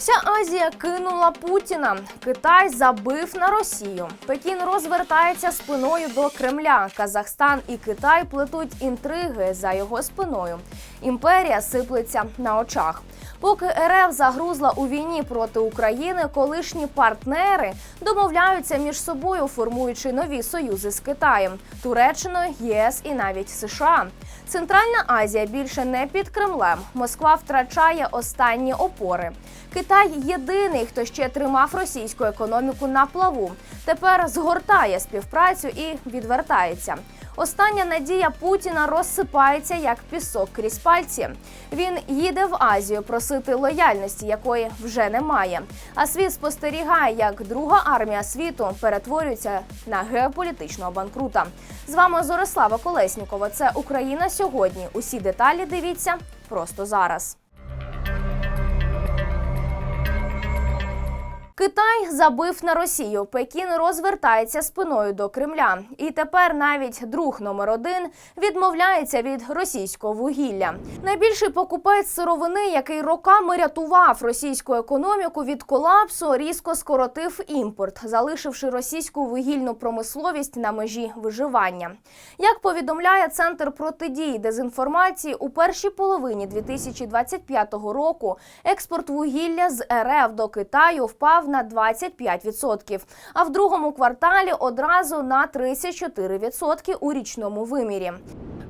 Вся Азія кинула Путіна. Китай забив на Росію. Пекін розвертається спиною до Кремля. Казахстан і Китай плетуть інтриги за його спиною. Імперія сиплеться на очах. Поки РФ загрузла у війні проти України, колишні партнери домовляються між собою, формуючи нові союзи з Китаєм, Туреччиною, ЄС і навіть США. Центральна Азія більше не під Кремлем. Москва втрачає останні опори. Китай єдиний, хто ще тримав російську економіку на плаву. Тепер згортає співпрацю і відвертається. Остання надія Путіна розсипається як пісок крізь пальці. Він їде в Азію просити лояльності, якої вже немає. А світ спостерігає, як друга армія світу перетворюється на геополітичного банкрута. З вами Зорислава Колеснікова. Це Україна сьогодні. Усі деталі дивіться просто зараз. Китай забив на Росію. Пекін розвертається спиною до Кремля. І тепер навіть друг номер один відмовляється від російського вугілля. Найбільший покупець сировини, який роками рятував російську економіку від колапсу, різко скоротив імпорт, залишивши російську вугільну промисловість на межі виживання. Як повідомляє центр протидії дезінформації, у першій половині 2025 року експорт вугілля з РФ до Китаю впав на 25%, а в другому кварталі одразу на 34% у річному вимірі.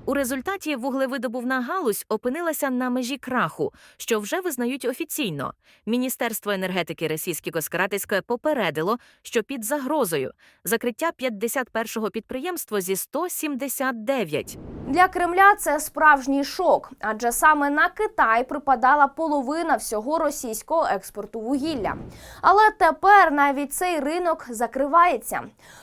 У результаті вуглевидобувна галузь опинилася на межі краху, що вже визнають офіційно. Міністерство енергетики Російське Коскаратицьке попередило, що під загрозою закриття 51-го підприємства зі 179. Для Кремля це справжній шок, адже саме на Китай припадала половина всього російського експорту вугілля. Але тепер навіть цей ринок закривається.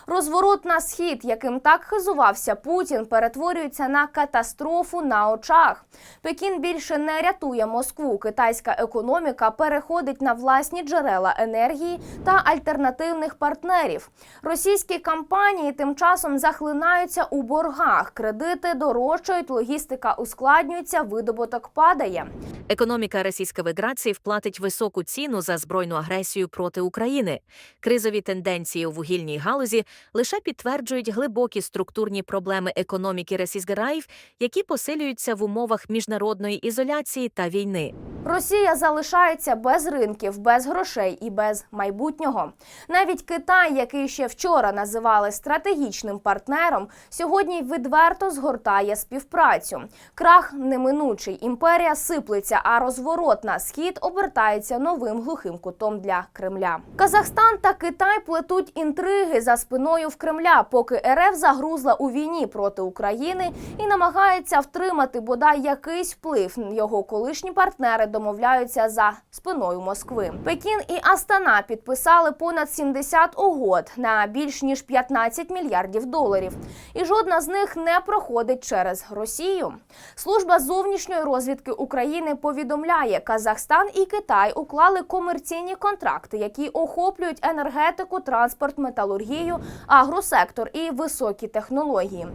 Розворот на схід, яким так хизувався Путін, перетворюється на катастрофу на очах. Пекін більше не рятує Москву. Китайська економіка переходить на власні джерела енергії та альтернативних партнерів. Російські компанії тим часом захлинаються у боргах. Кредити дорожчають, логістика ускладнюється, видобуток падає. Економіка Російської Федерації вплатить високу ціну за збройну агресію проти України. Кризові тенденції у вугільній галузі лише підтверджують глибокі структурні проблеми економіки Російської Раїв, які посилюються в умовах міжнародної ізоляції та війни. Росія залишається без ринків, без грошей і без майбутнього. Навіть Китай, який ще вчора називали стратегічним партнером, сьогодні відверто згортає співпрацю. Крах неминучий, імперія сиплеться, а розворот на схід обертається новим глухим кутом для Кремля. Казахстан та Китай плетуть інтриги за спиною в Кремля, поки РФ загрузла у війні проти України і намагається втримати бодай якийсь вплив. Його колишні партнери домовляються за спиною Москви. Пекін і Астана підписали понад 70 угод на більш ніж 15 мільярдів доларів, і жодна з них не проходить через Росію. Служба зовнішньої розвідки України повідомляє, Казахстан і Китай уклали комерційні контракти, які охоплюють енергетику, транспорт, металургію, агросектор і високі технології.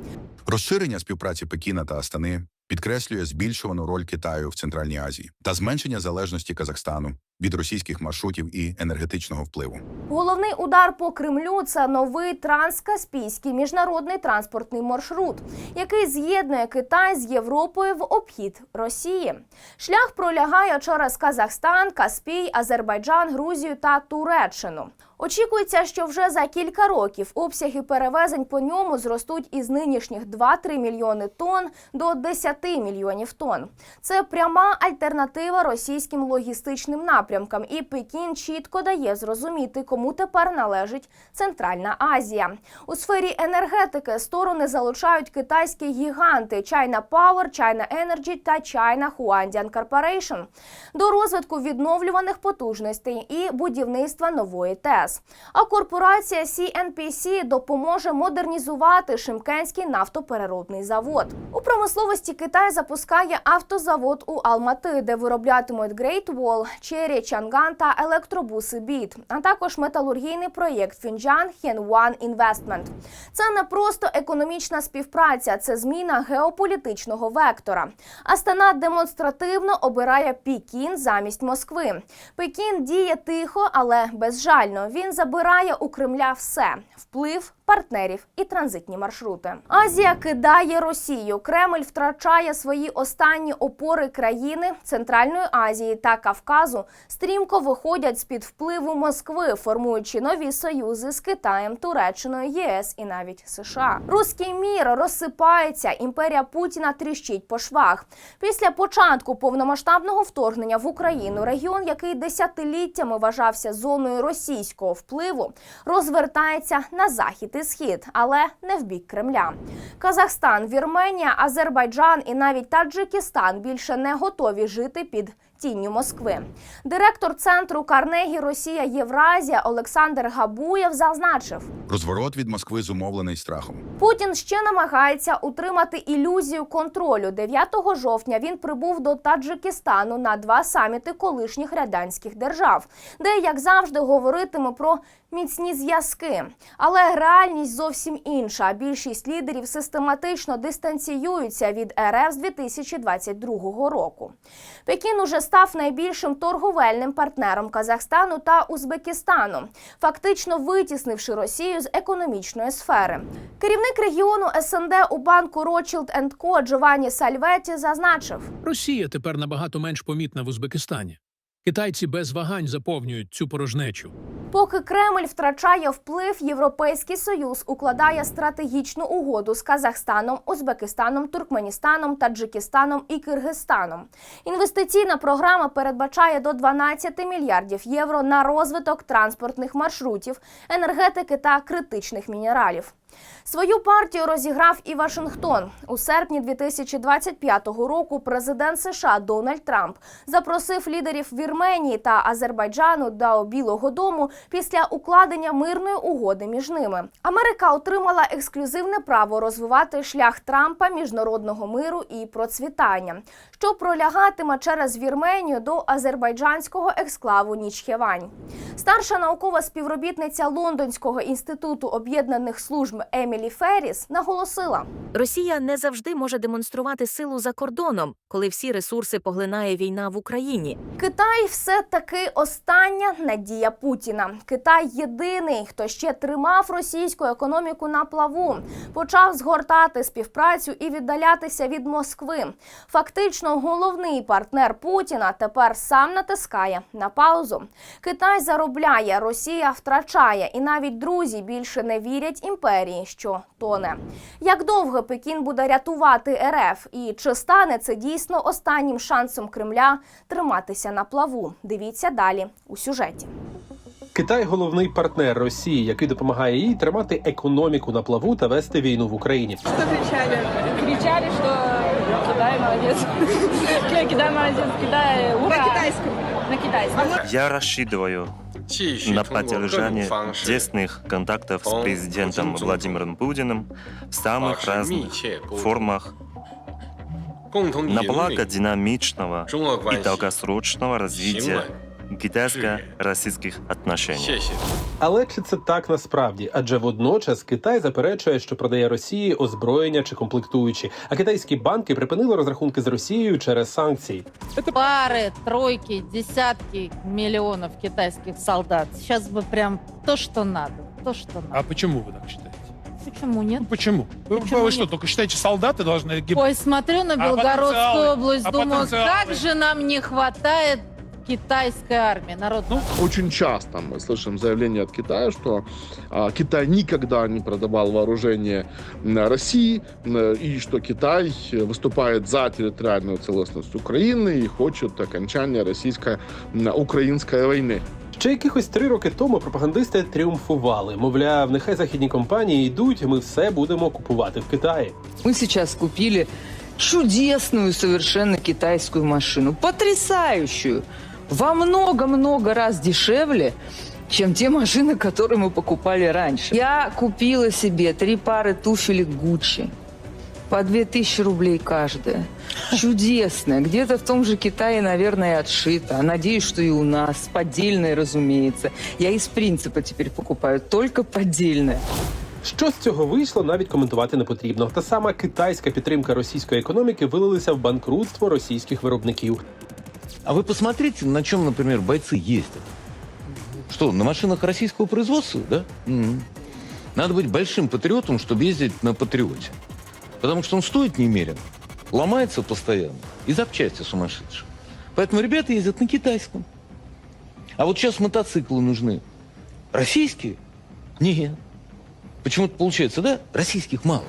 Розширення співпраці Пекіна та Астани підкреслює збільшувану роль Китаю в Центральній Азії та зменшення залежності Казахстану від російських маршрутів і енергетичного впливу. Головний удар по Кремлю це новий транскаспійський міжнародний транспортний маршрут, який з'єднує Китай з Європою в обхід Росії. Шлях пролягає через Казахстан, Каспій, Азербайджан, Грузію та Туреччину. Очікується, що вже за кілька років обсяги перевезень по ньому зростуть із нинішніх 2-3 мільйони тонн до 10 мільйонів тонн. Це пряма альтернатива російським логістичним напрямкам, і Пекін чітко дає зрозуміти, кому тепер належить Центральна Азія. У сфері енергетики сторони залучають китайські гіганти China Power, China Energy та China Huandian Corporation до розвитку відновлюваних потужностей і будівництва нової ТЕС. ЄС. А корпорація CNPC допоможе модернізувати Шимкенський нафтопереробний завод. У промисловості Китай запускає автозавод у Алмати, де вироблятимуть Great Wall, Cherry, Чанган та електробуси Біт, а також металургійний проєкт Фінджан Хенван Інвестмент. Це не просто економічна співпраця, це зміна геополітичного вектора. Астана демонстративно обирає Пекін замість Москви. Пекін діє тихо, але безжально. Він забирає у Кремля все: вплив, партнерів і транзитні маршрути. Азія кидає Росію. Кремль втрачає свої останні опори країни Центральної Азії та Кавказу. Стрімко виходять з під впливу Москви, формуючи нові союзи з Китаєм, Туреччиною, ЄС і навіть США. Руський мір розсипається. Імперія Путіна тріщить по швах. Після початку повномасштабного вторгнення в Україну регіон, який десятиліттями вважався зоною російського впливу, розвертається на захід і схід, але не в бік Кремля. Казахстан, Вірменія, Азербайджан і навіть Таджикистан більше не готові жити під. Тінню Москви директор центру Карнегі Росія Євразія Олександр Габуєв зазначив, Розворот від Москви зумовлений страхом. Путін ще намагається утримати ілюзію контролю. 9 жовтня він прибув до Таджикистану на два саміти колишніх радянських держав, де, як завжди, говоритиме про міцні зв'язки. Але реальність зовсім інша. Більшість лідерів систематично дистанціюються від РФ з 2022 року. Пекін уже став найбільшим торговельним партнером Казахстану та Узбекистану, фактично витіснивши Росію з економічної сфери. Керівник регіону СНД у банку Rothschild Co. Джованні Сальветі зазначив. Росія тепер набагато менш помітна в Узбекистані. Китайці без вагань заповнюють цю порожнечу. Поки Кремль втрачає вплив, Європейський Союз укладає стратегічну угоду з Казахстаном, Узбекистаном, Туркменістаном, Таджикистаном і Киргизстаном. Інвестиційна програма передбачає до 12 мільярдів євро на розвиток транспортних маршрутів, енергетики та критичних мінералів. Свою партію розіграв і Вашингтон у серпні 2025 року. Президент США Дональд Трамп запросив лідерів Вірменії та Азербайджану до Білого Дому після укладення мирної угоди між ними. Америка отримала ексклюзивне право розвивати шлях Трампа міжнародного миру і процвітання, що пролягатиме через Вірменію до азербайджанського ексклаву Нічхевань. Старша наукова співробітниця Лондонського інституту об'єднаних служб Емілі Ферріс наголосила. Росія не завжди може демонструвати силу за кордоном, коли всі ресурси поглинає війна в Україні. Китай все таки остання надія Путіна. Китай єдиний, хто ще тримав російську економіку на плаву, почав згортати співпрацю і віддалятися від Москви. Фактично, головний партнер Путіна тепер сам натискає на паузу. Китай заробляє, Росія втрачає, і навіть друзі більше не вірять імперії, що тоне. Як довго Пекін буде рятувати РФ, і чи стане це дійсно останнім шансом Кремля триматися на плаву? Дивіться далі у сюжеті. Китай головний партнер Росії, який допомагає їй тримати економіку на плаву та вести війну в Україні. Что кричали? Кричали, что Китай молодец. Китай молодец, Китай, ура! На китайском. На китайском. Я рассчитываю 继续 на поддержание тесных контактов с президентом Владимиром Путиным в самых разных формах. На благо динамичного и долгосрочного развития китайсько-російських отношений. Але чи це так насправді? Адже водночас Китай заперечує, що продає Росії озброєння чи комплектуючі, а китайські банки припинили розрахунки з Росією через санкції. Пари тройки, десятки мільйонів китайських солдат. Зараз бы прям то, що надо, то, что надо. А почему ви так считаете? Почему нет? Ну, почему? Вы- Почему вы что, нет? только считаете, солдаты должны гибнуть? Ой, смотрю на Белгородскую потенциалы? область, А думаю, потенциалы? как же нам не хватает китайской армии. Народ, Ну, Очень часто мы слышим заявление от Китая, что а, Китай никогда не продавал вооружение м, России, м, и что Китай выступает за территориальную целостность Украины и хочет окончания российско-украинской войны. Ще якихось три роки тому пропагандисти тріумфували. Мовляв, нехай західні компанії йдуть, ми все будемо купувати в Китаї. Мы сейчас купили чудесную совершенно китайскую машину, потрясающую, во много-много раз дешевле, чем те машины, которые мы покупали раньше. Я купила себе три пары туфелек Гуччи. По 2000 рублей каждая. Чудесная. Где-то в том же Китае, наверное, отшита. А Надеюсь, что и у нас. Поддельная, разумеется. Я из принципа теперь покупаю только поддельное. Що з цього вийшло, навіть коментувати не потрібно. Та сама китайська підтримка російської економіки вилилася в банкрутство російських виробників. А вы посмотрите, на чем, например, бойцы ездят. Что, на машинах российского производства, да? М. Надо быть большим патриотом, чтобы ездить на патриоте. Потому что он стоит немерено, ломается постоянно и запчасти сумасшедшие. Поэтому ребята ездят на китайском. А вот сейчас мотоциклы нужны. Российские? Нет. Почему-то получается, да? Российских мало.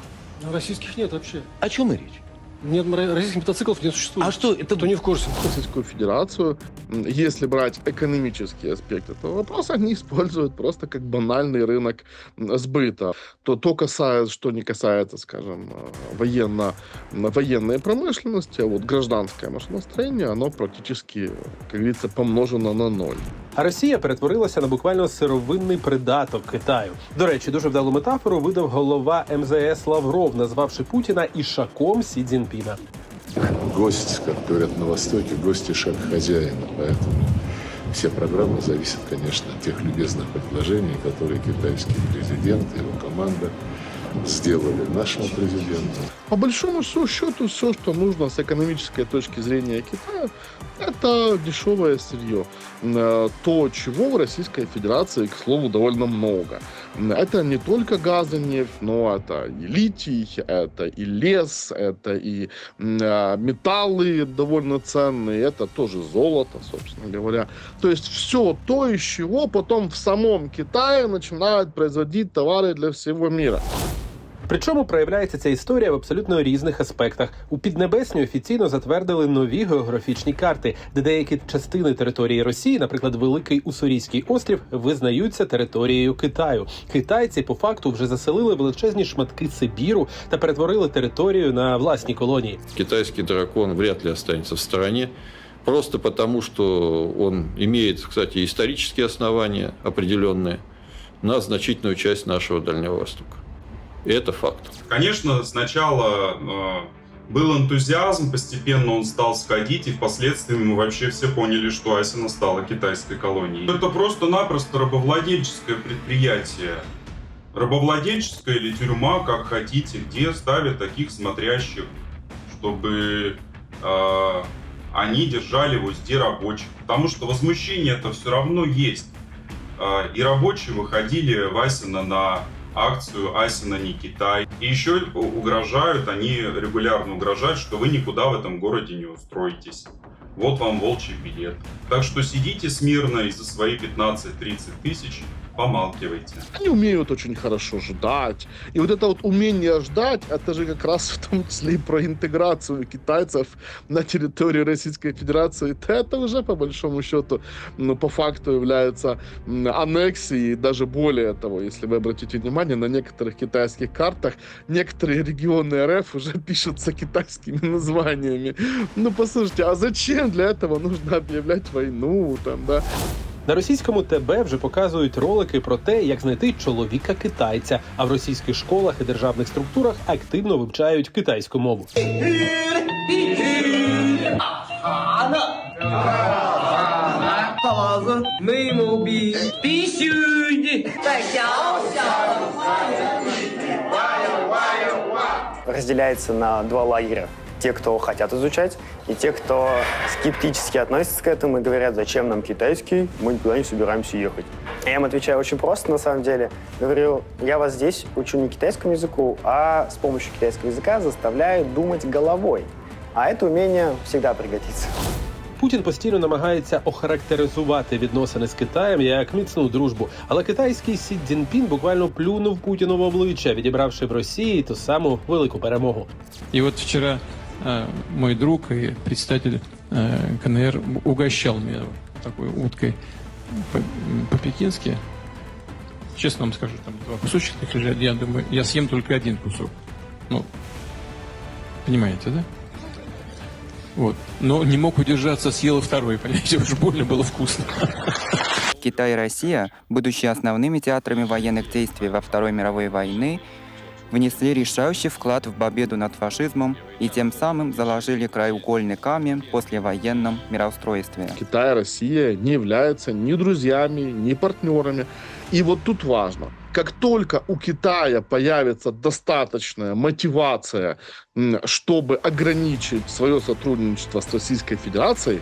Российских нет вообще. О чем и речь? Нет, российских мотоциклов не существует. А что, это Кто не в курсе? Российскую Федерацию, м, если брать экономический аспект этого вопроса, они используют просто как банальный рынок м, сбыта. То, то касается, что не касается, скажем, э, военно, м, военной промышленности, а вот гражданское машиностроение, оно практически, как говорится, помножено на ноль. А Росія перетворилася на буквально сировинний придаток Китаю. До речі, дуже вдалу метафору видав голова МЗС Лавров, назвавши Путіна ішаком Сі Цзіньпіна. гость, как говорят на Востоке, гость и шаг хозяина. Поэтому все программы зависят, конечно, от тех любезных предложений, которые китайский президент и его команда сделали нашему президенту. По большому счету, все, что нужно с экономической точки зрения Китая, это дешевое сырье. Э, То, чего в Российской Федерации, к слову, довольно много. Это не только газ и нефть, но это и литий, это и лес, это и э, металлы довольно ценные, это тоже золото, собственно говоря. То есть все то, из чего потом в самом Китае начинают производить товары для всего мира. Причому проявляється ця історія в абсолютно різних аспектах. У Піднебесні офіційно затвердили нові географічні карти, де деякі частини території Росії, наприклад, Великий Уссурійський острів, визнаються територією Китаю. Китайці по факту вже заселили величезні шматки Сибіру та перетворили територію на власні колонії. Китайский дракон вряд ли останется в стороне, просто потому что он имеет, кстати, исторические основания определенные на значительную часть нашего Дальнего Востока. И это факт. Конечно, сначала э, был энтузиазм, постепенно он стал сходить, и впоследствии мы вообще все поняли, что Асина стала китайской колонией. Это просто-напросто рабовладельческое предприятие. Рабовладельческая или тюрьма, как хотите, где ставят таких смотрящих, чтобы э, они держали в узде рабочих. Потому что возмущение это все равно есть. Э, и рабочие выходили в Асина на акцию Асина не Китай. И еще угрожают, они регулярно угрожают, что вы никуда в этом городе не устроитесь. Вот вам волчий билет. Так что сидите смирно и за свои 15-30 тысяч помалкивайте. Они умеют очень хорошо ждать. И вот это вот умение ждать, это же как раз в том числе и про интеграцию китайцев на территории Российской Федерации. Это уже по большому счету, ну, по факту является аннексией. Даже более того, если вы обратите внимание, на некоторых китайских картах некоторые регионы РФ уже пишутся китайскими названиями. Ну, послушайте, а зачем для этого нужно объявлять войну там, да? На російському ТБ вже показують ролики про те, як знайти чоловіка китайця. А в російських школах і державних структурах активно вивчають китайську мову. разделяется на два лагеря Те, кто хотят изучать, и те, кто скептически относятся к этому и говорят, зачем нам китайский, мы никуда не собираемся ехать. Я им отвечаю очень просто, на самом деле. Говорю, я вас здесь учу не китайскому языку, а с помощью китайского языка заставляю думать головой. А это умение всегда пригодится. Путін постійно намагається охарактеризувати відносини з Китаєм як міцну дружбу. Але китайський Сі Цзіньпін буквально плюнув Путіну в обличчя, відібравши в Росії ту саму велику перемогу. И вот вчера э, мой друг и председатель э, КНР угощал меня такой уткой по- по-пекински. Честно вам скажу, там два кусочка лежат. Я думаю, я съем только один кусок. Ну, понимаете, да? Вот. Но не мог удержаться, съел и второй, понимаете, уж больно было вкусно. Китай и Россия, будучи основными театрами военных действий во Второй мировой войны, внесли решающий вклад в победу над фашизмом и тем самым заложили краеугольный камень послевоенном мироустройстве. Китай и Россия не являются ни друзьями, ни партнерами. И вот тут важно, как только у Китая появится достаточная мотивация, чтобы ограничить свое сотрудничество с Российской Федерацией,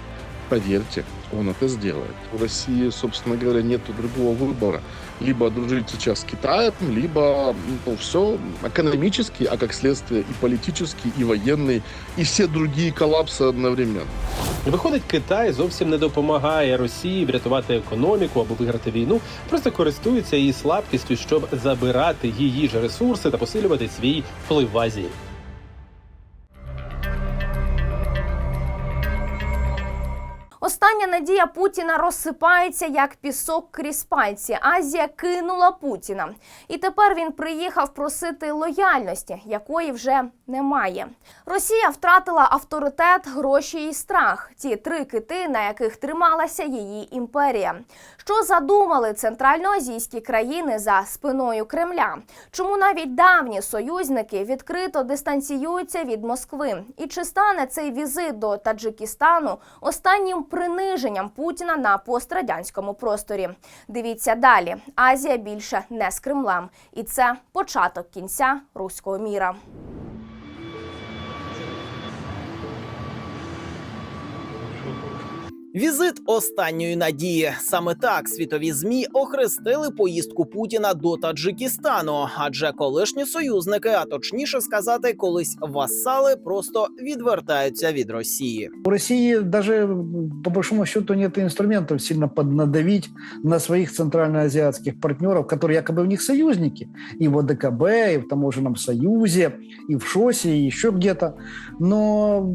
поверьте, он это сделает. У России, собственно говоря, нет другого выбора. Либо дружить сейчас с Китаем, либо ну, все экономически, а как следствие и политический, и военный, и все другие коллапсы одновременно. Виходить, Китай зовсім не допомагає Росії врятувати економіку або виграти війну, просто користується її слабкістю, щоб забирати її ж ресурси та посилювати свій вплив в Азії. Остання надія Путіна розсипається як пісок крізь пальці. Азія кинула Путіна. І тепер він приїхав просити лояльності, якої вже немає. Росія втратила авторитет, гроші і страх. Ті три кити, на яких трималася її імперія. Що задумали центральноазійські країни за спиною Кремля? Чому навіть давні союзники відкрито дистанціюються від Москви? І чи стане цей візит до Таджикистану останнім приниженням Путіна на пострадянському просторі? Дивіться далі. Азія більше не з Кремлем, і це початок кінця руського міра. Візит останньої надії. Саме так світові змі охрестили поїздку Путіна до Таджикистану, адже колишні союзники, а точніше сказати, колись васали, просто відвертаються від Росії. У России даже по большому счету нет инструментов сильно поднадавить на своих центральноазиатских партнеров, которые якобы у них союзники, и в ОДКБ, и в таможенном союзе, и в ШОСе, и еще где-то, но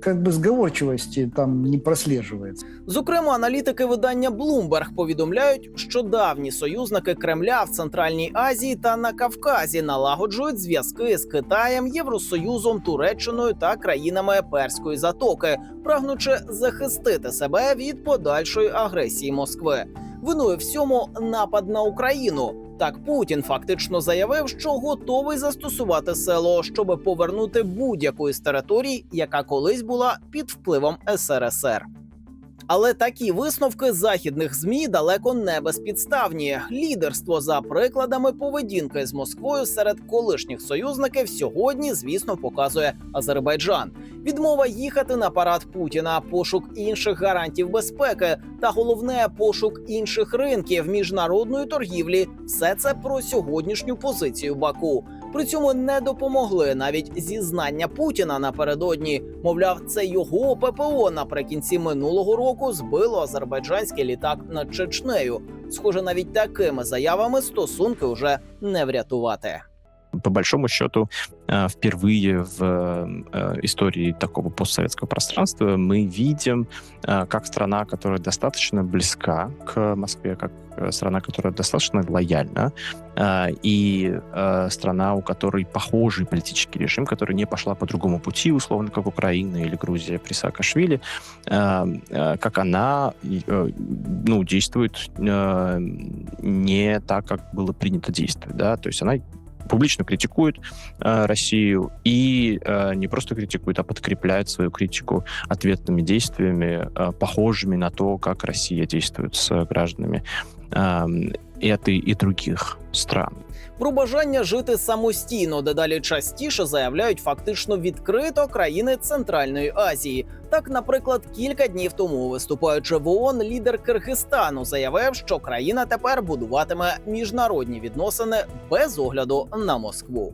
как бы сговорчивости там не прослеживается. Зокрема, аналітики видання Bloomberg повідомляють, що давні союзники Кремля в Центральній Азії та на Кавказі налагоджують зв'язки з Китаєм, Євросоюзом, Туреччиною та країнами Перської затоки, прагнучи захистити себе від подальшої агресії Москви. Винує всьому напад на Україну. Так Путін фактично заявив, що готовий застосувати село, щоб повернути будь-яку із територій, яка колись була під впливом СРСР. Але такі висновки західних змі далеко не безпідставні. Лідерство за прикладами поведінки з Москвою серед колишніх союзників сьогодні, звісно, показує Азербайджан. Відмова їхати на парад Путіна, пошук інших гарантів безпеки та головне пошук інших ринків міжнародної торгівлі. Все це про сьогоднішню позицію Баку. При цьому не допомогли навіть зізнання Путіна напередодні. Мовляв, це його ППО наприкінці минулого року збило азербайджанський літак над Чечнею. Схоже, навіть такими заявами стосунки вже не врятувати. По большому счету, э, впервые в э, истории такого постсоветского пространства мы видим, э, как страна, которая достаточно близка к Москве, как страна, которая достаточно лояльна, и страна, у которой похожий политический режим, которая не пошла по другому пути, условно, как Украина или Грузия при Саакашвили, как она ну, действует не так, как было принято действовать. Да? То есть она публично критикует э, Россию и э, не просто критикует, а подкрепляет свою критику ответными действиями, э, похожими на то, как Россия действует с гражданами. Э, этой и других стран. Про бажання жити самостійно дедалі частіше заявляють фактично відкрито країни Центральної Азії. Так, наприклад, кілька днів тому, виступаючи в ООН, лідер Киргизстану заявив, що країна тепер будуватиме міжнародні відносини без огляду на Москву.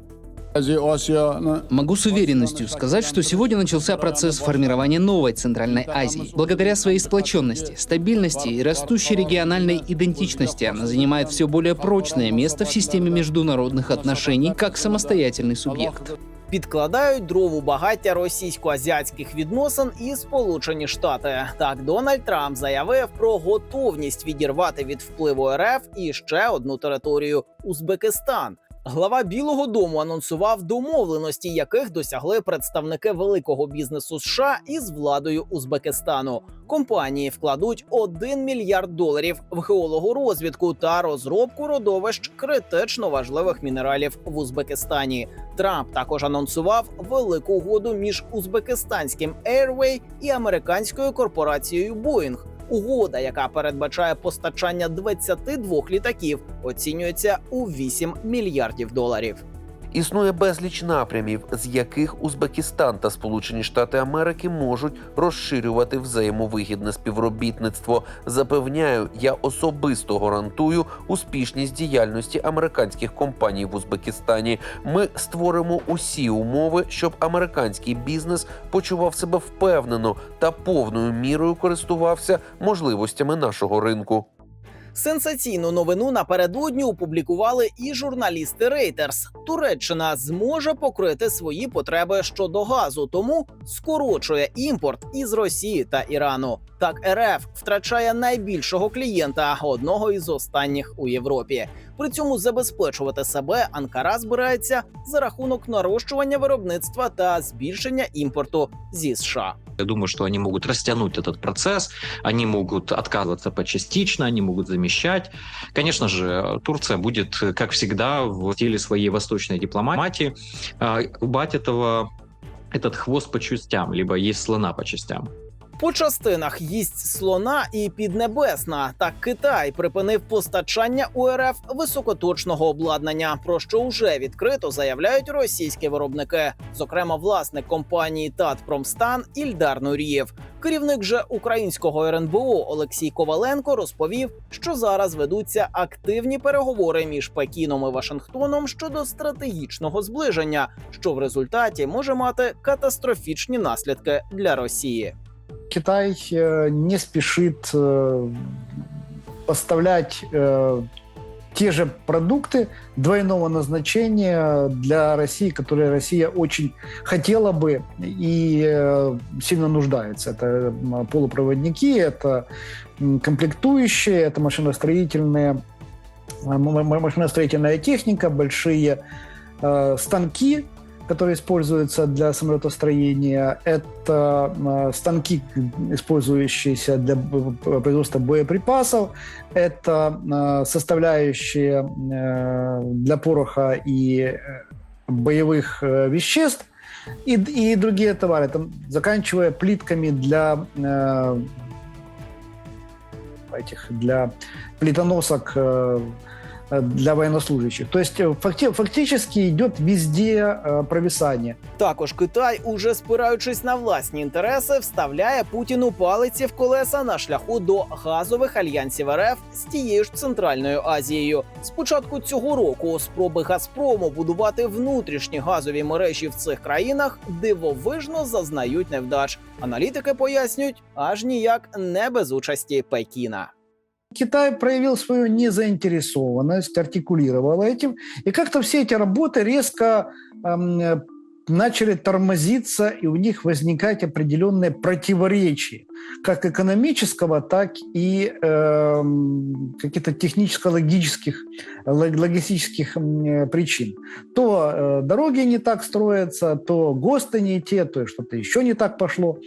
Могу с уверенностью сказать, что сегодня начался процесс формирования новой Центральной Азии. Благодаря своей сплоченности, стабильности и растущей региональной идентичности она занимает все более прочное место в системе международных отношений как самостоятельный субъект. Підкладають дрову багаття російсько-азіатських відносин і Сполучені Штати. Так Дональд Трамп заявив про готовність відірвати від впливу РФ і ще одну територію Узбекистан. Глава Білого Дому анонсував домовленості, яких досягли представники великого бізнесу США із владою Узбекистану. Компанії вкладуть 1 мільярд доларів в геологорозвідку та розробку родовищ критично важливих мінералів в Узбекистані. Трамп також анонсував велику угоду між узбекистанським Airway і американською корпорацією Boeing. Угода, яка передбачає постачання 22 літаків, оцінюється у 8 мільярдів доларів. Існує безліч напрямів, з яких Узбекистан та Сполучені Штати Америки можуть розширювати взаємовигідне співробітництво. Запевняю, я особисто гарантую успішність діяльності американських компаній в Узбекистані. Ми створимо усі умови, щоб американський бізнес почував себе впевнено та повною мірою користувався можливостями нашого ринку. Сенсаційну новину напередодні опублікували і журналісти Reuters. Туреччина зможе покрити свої потреби щодо газу, тому скорочує імпорт із Росії та Ірану. Так РФ втрачає найбільшого клієнта, одного із останніх у Європі. При цьому забезпечувати себе Анкара збирається за рахунок нарощування виробництва та збільшення імпорту зі США. Я думаю, что они могут растянуть этот процесс, они могут отказываться почастично, они могут замещать. Конечно же, Турция будет, как всегда, в стиле своей восточной дипломатии а, рубать этого, этот хвост по частям, либо есть слона по частям. По частинах їсть слона і піднебесна. Так Китай припинив постачання УРФ високоточного обладнання, про що вже відкрито заявляють російські виробники, зокрема власник компанії Татпромстан Ільдар Нурієв. Керівник же українського РНБО Олексій Коваленко розповів, що зараз ведуться активні переговори між Пекіном і Вашингтоном щодо стратегічного зближення, що в результаті може мати катастрофічні наслідки для Росії. Китай э, не спешит э, поставлять э, те же продукты двойного назначения для России, которые Россия очень хотела бы и сильно нуждается. Это полупроводники, это комплектующие, это машиностроительные, машиностроительная техника, большие станки, которые используются для самолетостроения. Это э, станки, использующиеся для производства боеприпасов. Это э, составляющие э, для пороха и боевых веществ. И, и другие товары, там, заканчивая плитками для этих для плитоносок для военнослужащих. То есть э, факти- фактически идет везде э, провисание. Також Китай, уже спираючись на власні інтереси, вставляє Путіну палиці в колеса на шляху до газових альянсів РФ з тією ж центральною Азією. З початку цього року спроби Газпрому будувати внутрішні газові мережі в цих країнах дивовижно зазнають невдач. Аналітики пояснюють, аж ніяк не без участі Пекіна. Китай проявил свою незаинтересованность, артикулировал этим, и как-то все эти работы резко эм, э, начали тормозиться, и у них возникать определенные противоречия, как экономического, так и эм, каких-то техническо-логических, лог- логистических э, причин. То э, дороги не так строятся, то ГОСТы не те, то что-то еще не так пошло,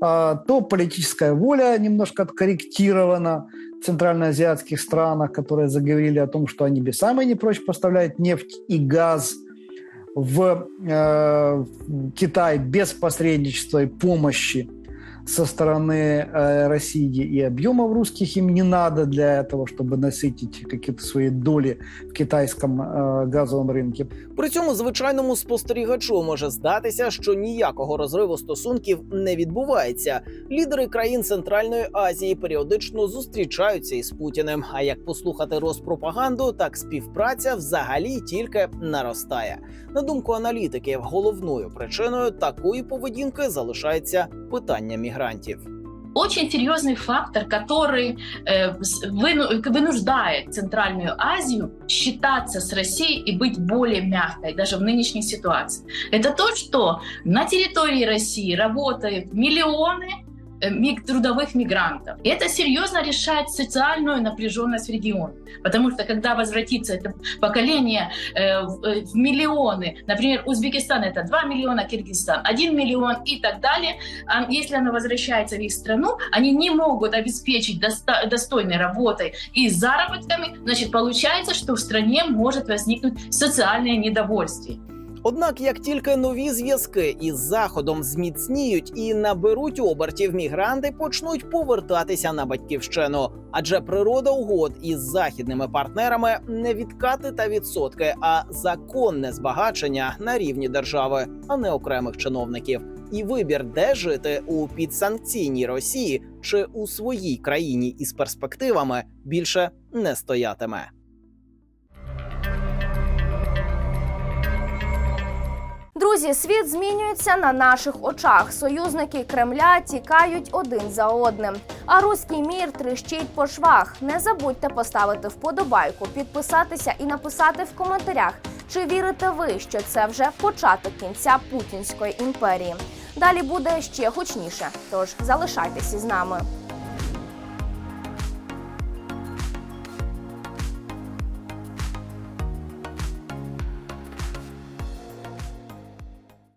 то политическая воля немножко откорректирована в центральноазиатских странах, которые заговорили о том, что они бы самые не прочь поставлять нефть и газ в э, Китай без посредничества и помощи со стороны э, России и объемов русских им не надо для этого, чтобы насытить какие-то свои доли в китайском э, газовом рынке. При цьому звичайному спостерігачу може здатися, що ніякого розриву стосунків не відбувається. Лідери країн Центральної Азії періодично зустрічаються із Путіним. А як послухати розпропаганду, так співпраця взагалі тільки наростає. На думку аналітиків, головною причиною такої поведінки залишається питання мігрантів. Очень серьезный фактор, который э, с- выну- вынуждает Центральную Азию считаться с Россией и быть более мягкой, даже в нынешней ситуации. Это то, что на территории России работают миллионы э, миг- трудовых мигрантов. И это серьезно решает социальную напряженность в регионе. Потому что когда возвратится это поколение э, э, в миллионы, например, Узбекистан это 2 миллиона, Киргизстан 1 миллион и так далее, а если оно возвращается в их страну, они не могут обеспечить доста- достойной работой и заработками, значит, получается, что в стране может возникнуть социальное недовольствие. Однак, як тільки нові зв'язки із заходом зміцніють і наберуть обертів, мігранти почнуть повертатися на батьківщину. Адже природа угод із західними партнерами не відкати та відсотки, а законне збагачення на рівні держави, а не окремих чиновників. І вибір, де жити у підсанкційній Росії чи у своїй країні із перспективами, більше не стоятиме. Друзі, світ змінюється на наших очах. Союзники Кремля тікають один за одним. А руський мір тріщить по швах. Не забудьте поставити вподобайку, підписатися і написати в коментарях, чи вірите ви, що це вже початок кінця путінської імперії. Далі буде ще гучніше. Тож залишайтесь із нами.